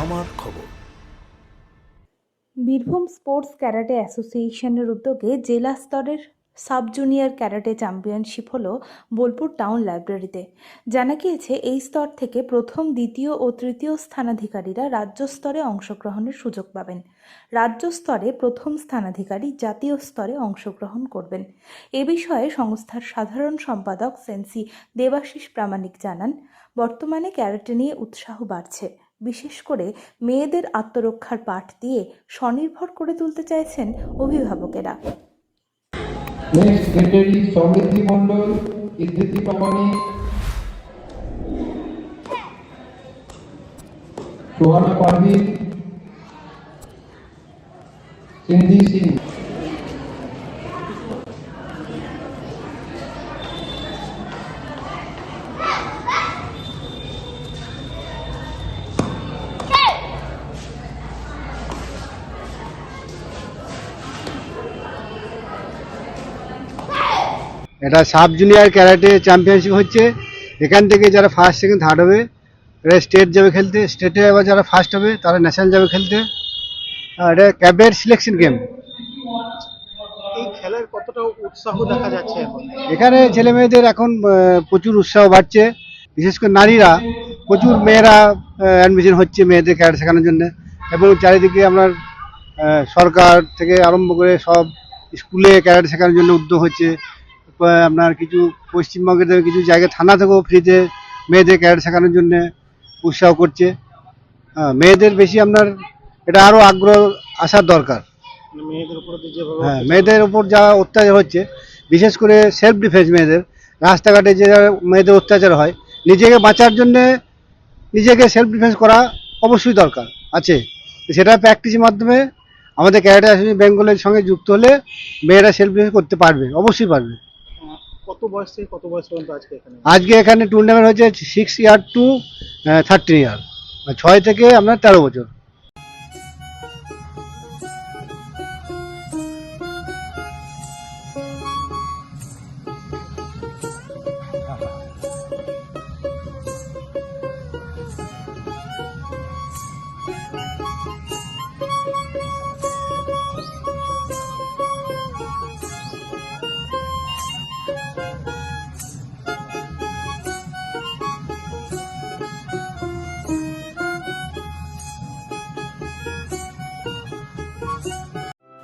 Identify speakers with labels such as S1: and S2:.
S1: আমার খবর।
S2: Birbhum sports karate অ্যাসোসিয়েশনের উদ্যোগে জেলা স্তরের সাব জুনিয়র ক্যারাটে চ্যাম্পিয়নশিপ হলো বোলপুর টাউন লাইব্রেরিতে। জানা গিয়েছে, এই স্তর থেকে প্রথম, দ্বিতীয় ও তৃতীয় স্থানাধিকারীরা রাজ্য স্তরে অংশগ্রহণের সুযোগ পাবেন। রাজ্য স্তরে প্রথম স্থানাধিকারী জাতীয় স্তরে অংশগ্রহণ করবেন। এ বিষয়ে সংস্থার সাধারণ সম্পাদক সেন্সি দেবাশিস প্রামাণিক জানান, বর্তমানে ক্যারাটে নিয়ে উৎসাহ বাড়ছে। বিশেষ করে মেয়েদের আত্মরক্ষার পাঠ দিয়ে স্বনির্ভর করে তুলতে চাইছেন অভিভাবকেরা।
S3: নেক্সট পারভিন সিন্ধি সিং
S4: এটা সাব জুনিয়র ক্যারাটে চ্যাম্পিয়নশিপ হচ্ছে। এখান থেকে যারা ফার্স্ট সেকেন্ড থার্ড হবে এটা স্টেট যাবে খেলতে। স্টেটে এবার যারা ফার্স্ট হবে তারা ন্যাশনাল যাবে খেলতে। এটা ক্যাবের সিলেকশন গেম
S5: এই খেলার কতটা উৎসাহ দেখা যাচ্ছে এখানে?
S4: ছেলে মেয়েদের এখন প্রচুর উৎসাহ বাড়ছে। বিশেষ করে নারীরা প্রচুর মেয়েরা অ্যাডমিশন হচ্ছে মেয়েদের ক্যারাটে শেখানোর জন্য। এবং চারিদিকে আপনার সরকার থেকে আরম্ভ করে সব স্কুলে ক্যারাটে শেখানোর জন্য উদ্যোগ হচ্ছে। আপনার কিছু পশ্চিমবঙ্গের কিছু জায়গায় থানা থেকেও ফ্রিতে মেয়েদের ক্যারাটে শেখানোর জন্য উৎসাহ করছে। হ্যাঁ, মেয়েদের বেশি আপনার এটা আরও আগ্রহ আসার দরকার।
S5: মানে
S4: হ্যাঁ মেয়েদের উপর যা অত্যাচার হচ্ছে বিশেষ করে সেলফ ডিফেন্স মেয়েদের রাস্তাঘাটে যে মেয়েদের অত্যাচার হয় নিজেকে বাঁচার জন্য নিজেকে সেলফ ডিফেন্স করা অবশ্যই দরকার আছে। সেটা প্র্যাকটিসের মাধ্যমে আমাদের ক্যারাটে অ্যাসোসিয়েশন বেঙ্গলের সঙ্গে যুক্ত হলে মেয়েরা সেলফ ডিফেন্স করতে পারবে অবশ্যই পারবে।
S5: কত বয়স থেকে কত বয়স পর্যন্ত আজকে এখানে?
S4: আজকে এখানে টুর্নামেন্ট হয়েছে six year to thirteen year ছয় থেকে আপনার তেরো বছর।